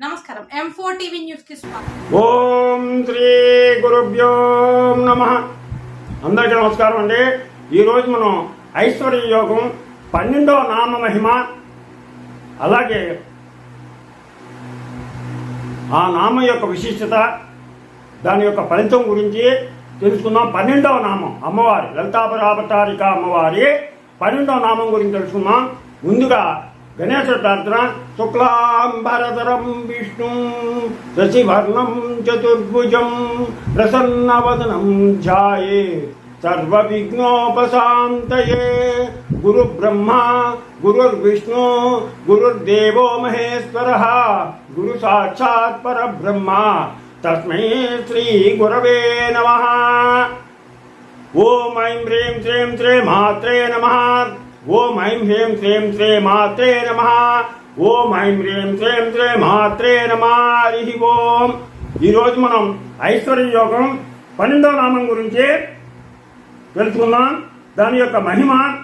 నమస్కారం. M four TV న్యూస్కి స్వాగతం. ఓం శ్రీ గురుభ్యో నమ. అందరికీ నమస్కారం అండి. ఈరోజు మనం ఐశ్వర్య యోగం పన్నెండవ నామ మహిమ. అలాగే ఆ నామం యొక్క విశిష్టత దాని యొక్క ఫలితం గురించి తెలుసుకుందాం. పన్నెండవ నామం అమ్మవారి లలితాపరాపతారిక అమ్మవారి పన్నెండవ నామం గురించి తెలుసుకుందాం. ముందుగా गणेशतर्त्रा चतुर्भुज प्रसन्न शशिवर्णं चतुर्भुजं प्रसन्नवदनं ध्याये गुरु गुरुब्रह्मा, गुरुर्विष्णु, गुरुर्देवो महेश्वरः, गुरुसाक्षात् परब्रह्मा। तस्मै श्रीगुरवे नमः। ॐ ऐं ह्रीं श्रीं श्रीमात्रे नमः। ఓం ఐం హ్రీం శ్రీం శ్రీ మాత్రే నమ. ఓం ఐం హ్రీం శ్రీం శ్రీ మాత్రే నమ. హరి ఓం. ఈరోజు మనం ఐశ్వర్య యోగం పన్నెండో నామం గురించి తెలుసుకుందాం. దాని యొక్క మహిమ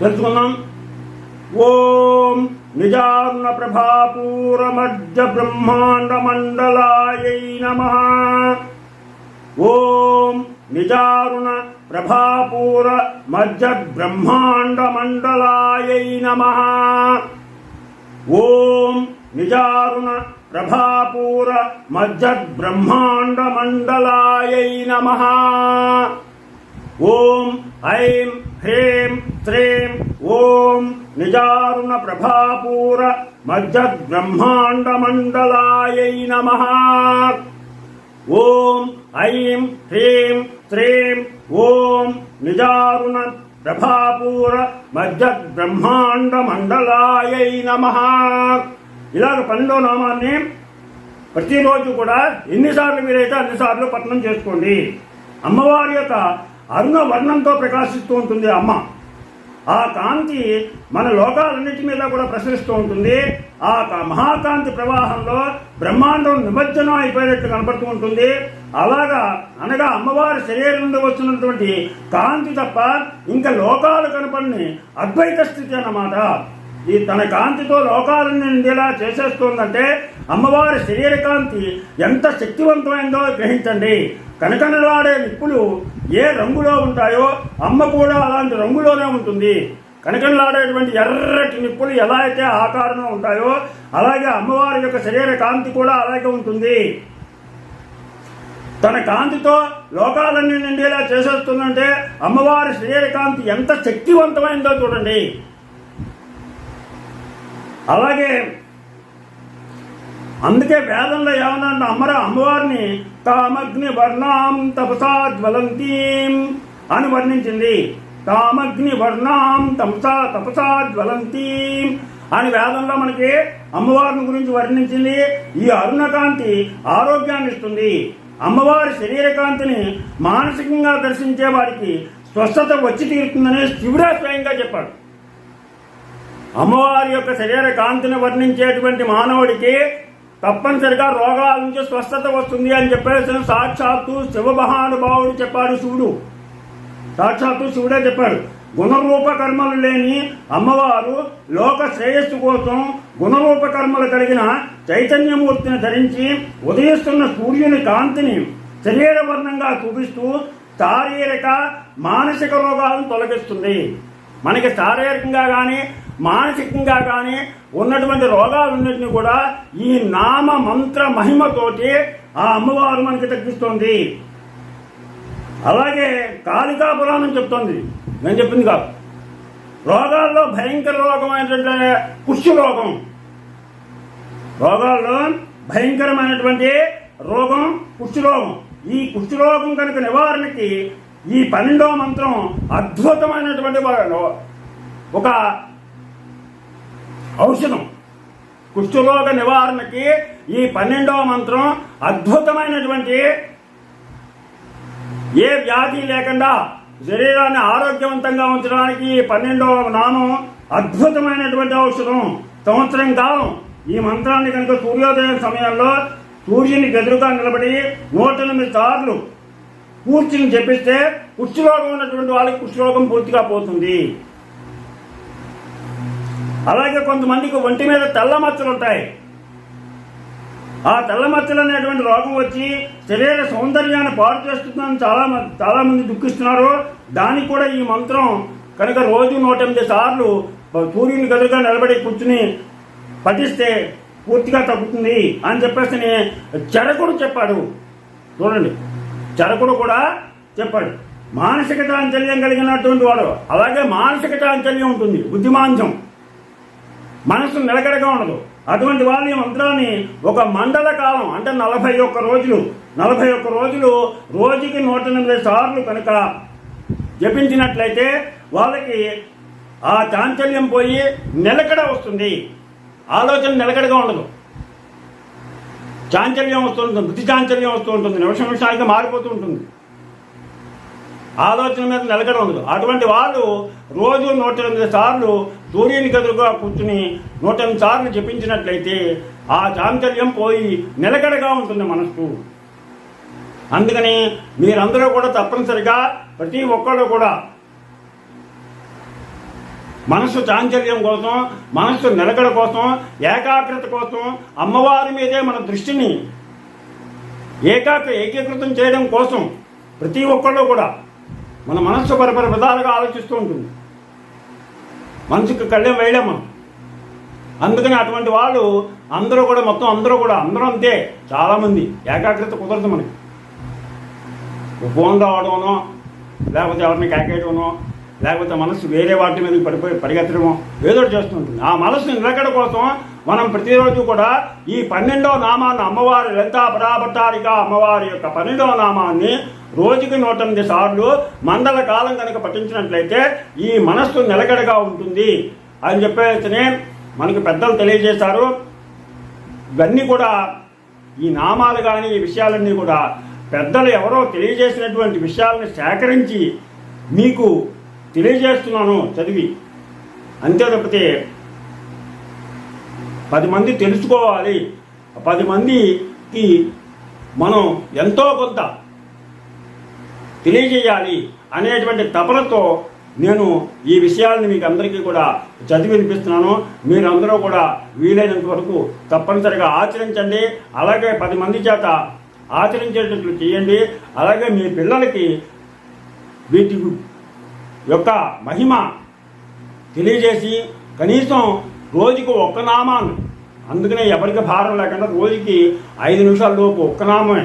తెలుసుకుందాం. ఓం నిజార్ణ ప్రభాపూరమధ్య బ్రహ్మాండ మండలాయ నమ. ఓం నిజారుణ ప్రభాపూర మధ్య బ్రహ్మాండ మండలాయై నమ. ఓం నిజారుణ ప్రభాపూర మధ్య బ్రహ్మాండ మండలాయై నమ. ఓం ఐం హ్రీం త్రీం ఓం నిజారుణ ప్రభాపూర మధ్య బ్రహ్మాండ మండలాయై నమః. ఓం ఐం హ్రీం శ్రీం ఓం నిజారుణ ప్రభాపూర మధ్య బ్రహ్మాండ మండలాయై నమ. ఇలాగ పన్నెండో నామాన్ని ప్రతిరోజు కూడా ఎన్నిసార్లు మీరైతే అన్నిసార్లు పఠనం చేసుకోండి. అమ్మవారి యొక్క అరుణ వర్ణంతో ప్రకాశిస్తూ ఉంటుంది అమ్మ. ఆ కాంతి మన లోకాలన్నిటి మీద కూడా ప్రసరిస్తూ ఉంటుంది. ఆ మహాకాంతి ప్రవాహంలో బ్రహ్మాండం నిమజ్జనం అయిపోయినట్టు కనపడుతూ ఉంటుంది. అలాగా అనగా అమ్మవారి శరీరం నుండి వచ్చినటువంటి కాంతి తప్ప ఇంకా లోకాలు కనపడని అద్వైత స్థితి అన్నమాట. ఈ తన కాంతితో లోకాలను నిండేలా చేసేస్తుందంటే అమ్మవారి శరీర కాంతి ఎంత శక్తివంతమైందో గ్రహించండి. కనకనలాడే నిప్పులు ఏ రంగులో ఉంటాయో అమ్మ కూడా అలాంటి రంగులోనే ఉంటుంది. కనకనలాడేటువంటి ఎర్రటి నిప్పులు ఎలా అయితే ఆకారంలో ఉంటాయో అలాగే అమ్మవారి యొక్క శరీర కాంతి కూడా అలాగే ఉంటుంది. తన కాంతితో లోకాలన్నీ నిండేలా చేసేస్తుందంటే అమ్మవారి శరీర కాంతి ఎంత శక్తివంతమైందో చూడండి. అలాగే అందుకే వేదంలో ఏమన్నా అమ్మర అమ్మవారిని తామగ్ని వర్ణాం తపసా జ్వలంతీం అని వర్ణించింది. తామగ్ని వర్ణాం తపసా తపసా జ్వలంతీం అని వేదంలో మనకి అమ్మవారిని గురించి వర్ణించింది. ఈ అరుణకాంతి ఆరోగ్యాన్ని ఇస్తుంది. అమ్మవారి శరీరకాంతిని మానసికంగా దర్శించే వారికి స్వస్థత వచ్చి తీరుతుందని శివుడే స్వయంగా చెప్పాడు. అమ్మవారి యొక్క శరీర కాంతిని వర్ణించేటువంటి మానవుడికి తప్పనిసరిగా రోగాల నుంచి స్వస్థత వస్తుంది అని చెప్పేసి సాక్షాత్తు శివ మహానుభావుడు చెప్పాడు శివుడు. సాక్షాత్తు శివుడే చెప్పాడు. గుణరూప కర్మలు లేని అమ్మవారు లోక శ్రేయస్సు కోసం గుణరూప కర్మలు కలిగిన చైతన్యమూర్తిని ధరించి ఉదయిస్తున్న సూర్యుని కాంతిని శరీర వర్ణంగా చూపిస్తూ శారీరక మానసిక రోగాలను తొలగిస్తుంది. మనకి శారీరకంగా కానీ మానసికంగా కానీ ఉన్నటువంటి రోగాలన్నింటినీ కూడా ఈ నామ మంత్ర మహిమతోటి ఆ అమ్మవారు మనకి తగ్గిస్తుంది. అలాగే కాళికా పురాణం చెప్తోంది. నేను చెప్పింది కాదు. రోగాల్లో భయంకర రోగమైనటువంటి కుష్ఠ రోగం. రోగాల్లో భయంకరమైనటువంటి రోగం కుష్ఠరోగం ఈ కుష్ఠరోగం కనుక నివారణకి ఈ పన్నెండవ మంత్రం అద్భుతమైనటువంటి ఒక ఔషధం. కుష్ఠరోగ నివారణకి ఈ పన్నెండవ మంత్రం అద్భుతమైనటువంటి ఏ వ్యాధి లేకుండా శరీరాన్ని ఆరోగ్యవంతంగా ఉంచడానికి ఈ పన్నెండవ నామం అద్భుతమైనటువంటి ఔషధం. సంవత్సరం కాలం ఈ మంత్రాన్ని కనుక సూర్యోదయం సమయంలో సూర్యుని ఎదురుగా నిలబడి నూట ఎనిమిది సార్లు కూర్చుని చెప్పిస్తే కుష్ఠరోగం ఉన్నటువంటి వాళ్ళకి కుష్ఠరోగం పూర్తిగా పోతుంది. అలాగే కొంతమందికి ఒంటి మీద తెల్ల మచ్చలు ఉంటాయి. ఆ తెల్ల మచ్చలు అనేటువంటి రోగం వచ్చి శరీర సౌందర్యాన్ని పాడు చేస్తుందని చాలా మంది చాలా మంది దుఃఖిస్తున్నారు. దానికి కూడా ఈ మంత్రం కనుక రోజు నూట ఎనిమిది సార్లు సూర్యుని గదులుగా నిలబడి కూర్చుని పఠిస్తే పూర్తిగా తగ్గుతుంది అని చెప్పేసి చెరకుడు చెప్పాడు. చూడండి. చెరకుడు కూడా చెప్పాడు. మానసిక చాంచల్యం కలిగినటువంటి వాడు. అలాగే మానసిక చాంచల్యం ఉంటుంది. బుద్ధిమాంసం మనసు నిలకడగా ఉండదు. అటువంటి వాళ్ళు ఈ మంత్రాన్ని ఒక మండల కాలం అంటే నలభై ఒక్క రోజులు నలభై ఒక్క రోజులు రోజుకి నూట ఎనిమిది సార్లు కనుక జపించినట్లయితే వాళ్ళకి ఆ చాంచల్యం పోయి నిలకడ వస్తుంది. ఆలోచన నిలకడగా ఉండదు. చాంచల్యం వస్తుంటుంది బుద్ధి చాంచల్యం వస్తూ ఉంటుంది నిమిషం నిమిషానికి మారిపోతూ ఉంటుంది. ఆలోచన మీద నిలకడ ఉండదు అటువంటి వాళ్ళు రోజు నూట ఎనిమిది సార్లు సూర్యుని ఎదురుగా కూర్చుని నూట ఎనిమిది సార్లు జపించినట్లయితే ఆ చాంచల్యం పోయి నిలకడగా ఉంటుంది మనస్సు. అందుకని మీరందరూ కూడా తప్పనిసరిగా ప్రతి ఒక్కళ్ళు కూడా మనస్సు చాంచల్యం కోసం మనస్సు నిలకడ కోసం ఏకాగ్రత కోసం అమ్మవారి మీదే మన దృష్టిని ఏకాగ్ర ఏకీకృతం చేయడం కోసం ప్రతి ఒక్కళ్ళు కూడా మన మనస్సు పరపర విధాలుగా ఆలోచిస్తూ ఉంటుంది. మనసుకు కళ్ళెం వేయడం మనం. అందుకని అటువంటి వాళ్ళు అందరూ కూడా మొత్తం అందరూ కూడా అందరూ అంతే చాలామంది. ఏకాగ్రత కుదరదు మనకి. ఫోన్ రావడమనో లేకపోతే ఎవరిని కాకేయడమనో లేకపోతే మనసు వేరే వాటి మీద పడిపోయి పరిగెత్తడమో ఏదో చేస్తుంటుంది ఆ మనసు నిలకడ కోసం మనం ప్రతిరోజు కూడా ఈ పన్నెండవ నామాన్ని అమ్మవారి లలితా పరాభట్టారిక అమ్మవారి యొక్క పన్నెండవ నామాన్ని రోజుకి నూట ఎనిమిది సార్లు మందల కాలం కనుక పఠించినట్లయితే ఈ మనస్సు నిలకడగా ఉంటుంది అని చెప్పేస్తేనే మనకు పెద్దలు తెలియజేశారు. ఇవన్నీ కూడా ఈ నామాలు కానీ ఈ విషయాలన్నీ కూడా పెద్దలు ఎవరో తెలియజేసినటువంటి విషయాలను సేకరించి మీకు తెలియజేస్తున్నాను చదివి. అంతే తప్పితే పది మంది తెలుసుకోవాలి. పది మందికి మనం ఎంతో కొంత తెలియజేయాలి అనేటువంటి తపనతో నేను ఈ విషయాలను మీకు అందరికీ కూడా చదివి వినిపిస్తున్నాను. మీరందరూ కూడా వీలైనంత వరకు తప్పనిసరిగా ఆచరించండి. అలాగే పది మంది చేత ఆచరించేటట్లు చేయండి. అలాగే మీ పిల్లలకి వీటి యొక్క మహిమ తెలియజేసి కనీసం రోజుకు ఒక్క నామాన్ని అందుకనే ఎవరికి భారం లేకుండా రోజుకి ఐదు నిమిషాల లోపు ఒక్క నామే.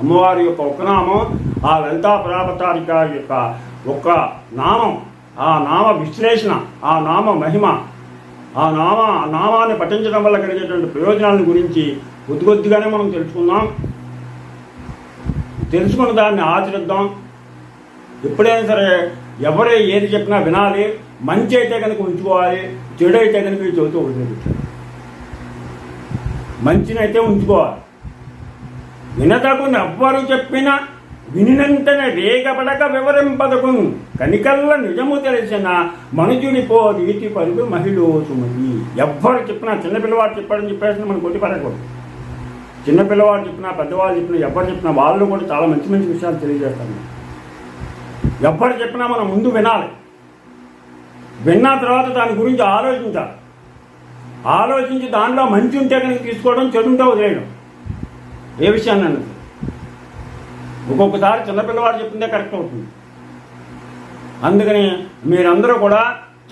అమ్మవారి యొక్క ఒక్క నామం ఆ లలితా ప్రాపతారిక యొక్క ఒక్క నామం ఆ నామ విశ్లేషణ ఆ నామ మహిమ ఆ నామ ఆ నామాన్ని పఠించడం వల్ల కలిగేటువంటి ప్రయోజనాల గురించి కొద్ది కొద్దిగానే మనం తెలుసుకుందాం. తెలుసుకున్న దాన్ని ఆచరిద్దాం. ఎప్పుడైనా సరే ఎవరే ఏది చెప్పినా వినాలి. మంచి అయితే కనుక ఉంచుకోవాలి. చెడు అయితే కనుక చెబుతూ వదిలిపెట్టాలి. మంచినైతే ఉంచుకోవాలి. వినతకు ఎవ్వరు చెప్పిన వినినంతనే వేగపడక వివరింపదకు కనికల్ల నిజము తెలిసిన మనుజునిపో రీతి పరుగు మహిళ ఎవ్వరు చెప్పినా చిన్నపిల్లవాడు చెప్పాడని చెప్పేసి మనం కొట్టిపడకూడదు. చిన్నపిల్లవాడు చెప్పినా పెద్దవాళ్ళు చెప్పినా ఎవరు చెప్పినా వాళ్ళు కూడా చాలా మంచి మంచి విషయాలు తెలియజేస్తారు. ఎవరు చెప్పినా మనం ముందు వినాలి. విన్న తర్వాత దాని గురించి ఆలోచించాలి. ఆలోచించి దాంట్లో మంచి ఉంటే కనుక తీసుకోవడం చెడుంటే వదిలేయడం. ఏ విషయాన్ని అన్నది ఒక్కొక్కసారి చిన్నపిల్లవాడు చెప్పిందే కరెక్ట్ అవుతుంది. అందుకని మీరందరూ కూడా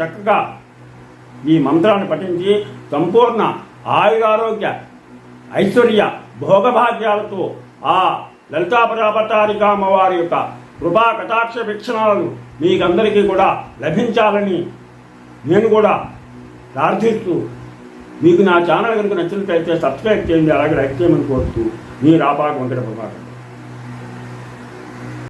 చక్కగా ఈ మంత్రాన్ని పఠించి సంపూర్ణ ఆయురారోగ్య ఐశ్వర్య భోగభాగ్యాలతో ఆ లలితాపరాపటారిక అమ్మవారి యొక్క కృపా కటాక్ష వీక్షణాలను మీకందరికీ కూడా లభించాలని నేను కూడా ప్రార్థిస్తూ మీకు నా ఛానల్ కనుక నచ్చినట్లయితే సబ్స్క్రైబ్ చేయండి అలాగే లైక్ చేయమని కోరుతూ మీ రాపాక వెంకట ప్రభాకర్.